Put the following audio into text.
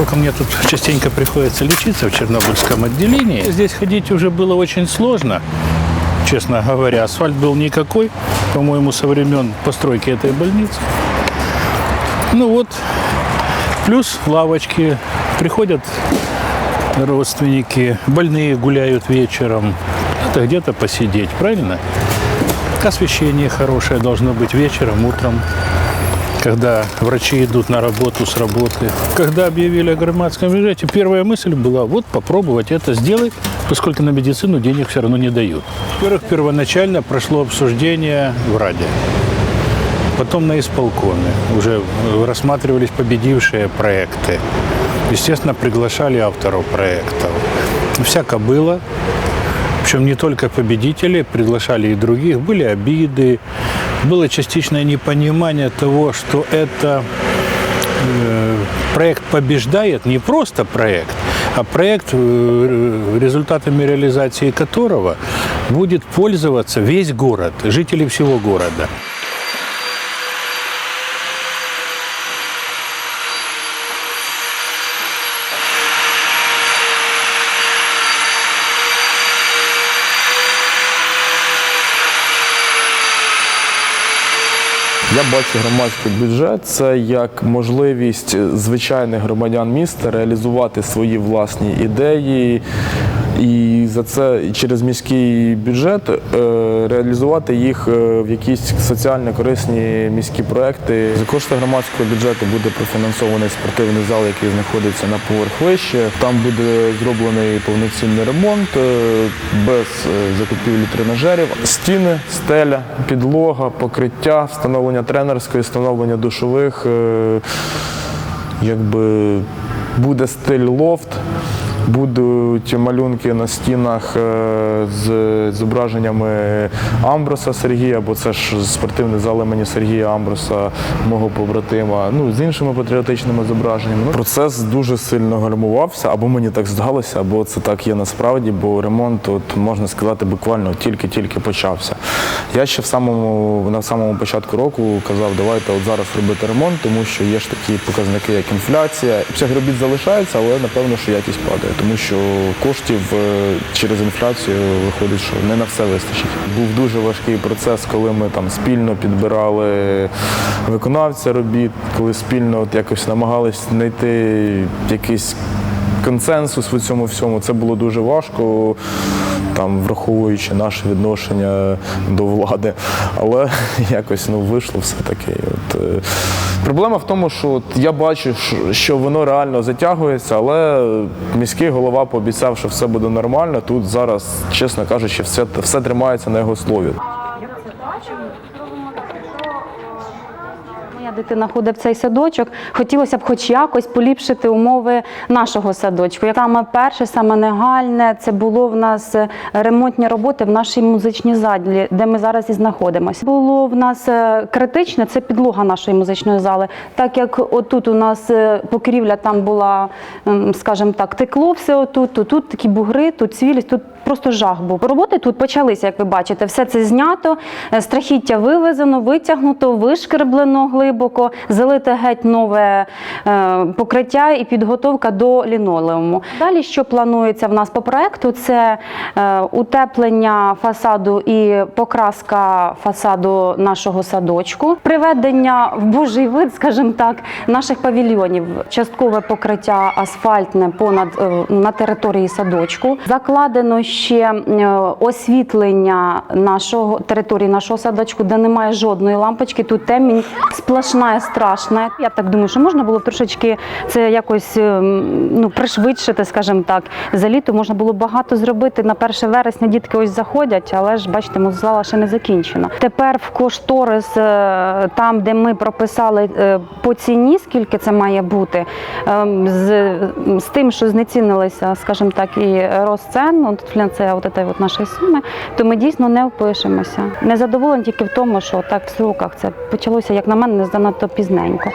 Поскольку мне тут частенько приходится лечиться в Чернобыльском отделении, здесь ходить уже было очень сложно, честно говоря. Асфальт был никакой, по-моему, со времен постройки этой больницы. Ну вот, плюс лавочки. Приходят родственники, больные гуляют вечером. Это где-то посидеть, правильно? Освещение хорошее должно быть вечером, утром когда врачи идут на работу с работы. Когда объявили о громадском бюджете, первая мысль была, вот попробовать это сделать, поскольку на медицину денег все равно не дают. Во-первых, первоначально прошло обсуждение в Раде. Потом на исполкоме уже рассматривались победившие проекты. Естественно, приглашали авторов проектов. Всяко было. Причем не только победители, приглашали и других. Были обиды, было частичное непонимание того, что это э, проект побеждает, не просто проект, а проект, э, результатами реализации которого будет пользоваться весь город, жители всего города. Я бачу громадський бюджет це як можливість звичайних громадян міста реалізувати свої власні ідеї. І за це через міський бюджет е, реалізувати їх е, в якісь соціально корисні міські проекти. За кошти громадського бюджету буде профінансований спортивний зал, який знаходиться на поверх вище. Там буде зроблений повноцінний ремонт е, без закупівлі тренажерів. Стіни, стеля, підлога, покриття, встановлення тренерської, встановлення душових. Якби буде стиль лофт. Будуть малюнки на стінах е, з зображеннями Амброса Сергія, бо це ж спортивний зал імені Сергія Амброса, мого побратима, ну з іншими патріотичними зображеннями. Ну, Процес дуже сильно гальмувався, або мені так здалося, або це так є насправді, бо ремонт, от можна сказати, буквально тільки-тільки почався. Я ще в самому на самому початку року казав, давайте от зараз робити ремонт, тому що є ж такі показники, як інфляція. Всіх робіт залишається, але напевно, що якість падає, тому що коштів е, через інфляцію виходить, що не на все вистачить. Був дуже важкий процес, коли ми там спільно підбирали виконавця робіт, коли спільно от якось намагались знайти якийсь консенсус в цьому всьому. Це було дуже важко, там, враховуючи наше відношення до влади. Але якось ну, вийшло все-таки. От, е, проблема в тому, що от, я бачу, що- воно реально затягується, але міський голова пообіцяв, що все буде нормально. Тут зараз, чесно кажучи, все, все тримається на його слові. Моя дитина ходить в цей садочок. Хотілося б хоч якось поліпшити умови нашого садочку. Як Саме перше, саме негальне, це було в нас е, ремонтні роботи в нашій музичній залі, де ми зараз і знаходимося. Було в нас е, критичне це підлога нашої музичної зали. Так як отут у нас е, покрівля там була, ем, скажімо так, текло все отут, то тут такі бугри, тут цвілість, тут просто жах був. Роботи тут почалися, як ви бачите. Все це знято, страхіття вивезено, витягнуто, вишкреблено глибоко, залите геть нове е, покриття і підготовка до лінолеуму. Далі, що планується в нас по проекту, це е, утеплення фасаду і покраска фасаду нашого садочку, приведення в божий вид, скажімо так, наших павільйонів, часткове покриття асфальтне понад е, на території садочку. Закладено ще освітлення нашого території нашого садочку, де немає жодної лампочки. Тут темінь сплошна і страшна. Я так думаю, що можна було трошечки це якось е, ну пришвидшити, скажімо так. За літо можна було багато зробити. На 1 вересня дітки ось заходять, але ж бачите, муззала ще не закінчена. Тепер в кошторис, е, там, де ми прописали е, по ціні, скільки це має бути, ем, з, з тим, що знецінилися, скажімо так, і розцен, от фінансія от от нашої суми, то ми дійсно не впишемося. Не задоволені тільки в тому, що так в сроках це почалося, як на мене, не занадто пізненько.